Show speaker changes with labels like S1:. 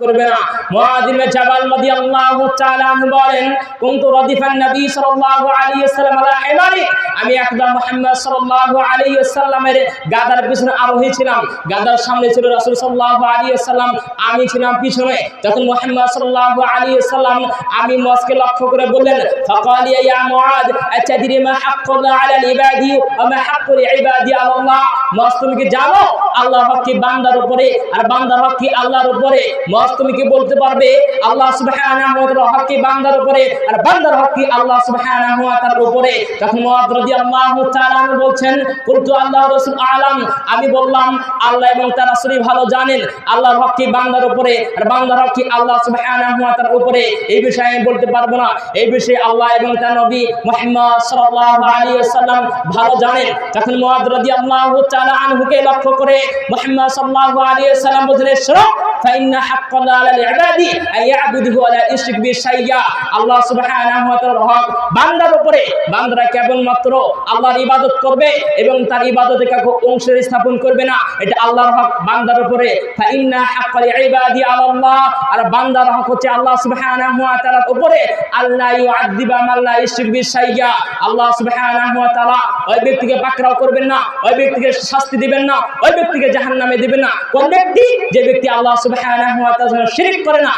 S1: করবে না। মুআয ইবনে জাবাল রাদিয়াল্লাহু আমি একদম গাদার ছিলাম। সামনে ছিল রাসূল সাল্লাল্লাহু আলাইহি আমি ছিলাম পিছনে। তখন মুহাম্মদ সাল্লাল্লাহু আলাইহি আমি মুআজকে লক্ষ্য করে বললেন, ফাকালি ইয়া মুআদ, আতাদরি মা হাক্কুল্লাহ আলা ইবাদি ওয়া মা হাক্কুল ইবাদি আলা আল্লাহ তুমি কি জানো? আল্লাহর হক কি বান্দার উপরে, আর বান্দার হক কি আল্লাহর উপরে। মুআজ তুমি কি বলতে পারবে? আল্লাহ সুবহানাহু হক কি বান্দার উপরে, আর বান্দার হক কি আল্লাহ সুবহানাহু ওয়া তাআলার উপরে। তখন রাদিয়াল্লাহু তাআলা বলছেন, কুলতু রাসূল আলাম আমি বললাম, আল্লাহ এবং তার রাসূলই ভালো জানেন, আল্লাহর হক কি বান্দার উপরে, আর বান্দার হক কি আল্লাহ সুবহানাহু ওয়া তাআলার উপরে? এই বিষয়ে আমি বলতে পারব না। এই বিষয়ে আল্লাহ এবং তার নবী মুহাম্মদ সাল্লাল্লাহু আলাইহি ওয়াসাল্লাম ভালো জানেন। তখন মুআদ রাদিয়াল্লাহু তাআলা আনহুকে লক্ষ্য করে মুহাম্মদ সাল্লাল্লাহু আলাইহি ওয়াসাল্লাম বললেন শোনো, ফাইন্না হাক্কাল্লাহ আলাল ইবাদি আন ইয়াবুদুহু ইশরিক বিহি শাইয়্যা আল্লাহ সুবহানাহু ওয়া তাআলার হক বান্দার উপরে, বান্দারা কেবলমাত্র আল্লাহর ইবাদত করবে এবং তার ইবাদতে কাউকে অংশের স্থাপন করবে না। এটা আল্লাহর হক, বান্দার উপরে। ফাইন্না হাক্কাল ইবাদি আলাল্লাহ আর বান্দার হক হচ্ছে আল্লাহ সুবহানাহু ওয়া তাআলার উপরে। আল্লাহ ইউআযযিবা মান লা ইশরিক বিহি শাইয়্যা আল্লাহ সুবহানাহু ওয়া তাআলা ওই ব্যক্তিকে পাকড়াও করবেন না, ওই ব্যক্তিকে শাস্তি দিবেন না, ওই ব্যক্তিকে জাহান্নামে দিবেন না। কোন ব্যক্তি? যে ব্যক্তি আল্লাহ সুবাহ করে না।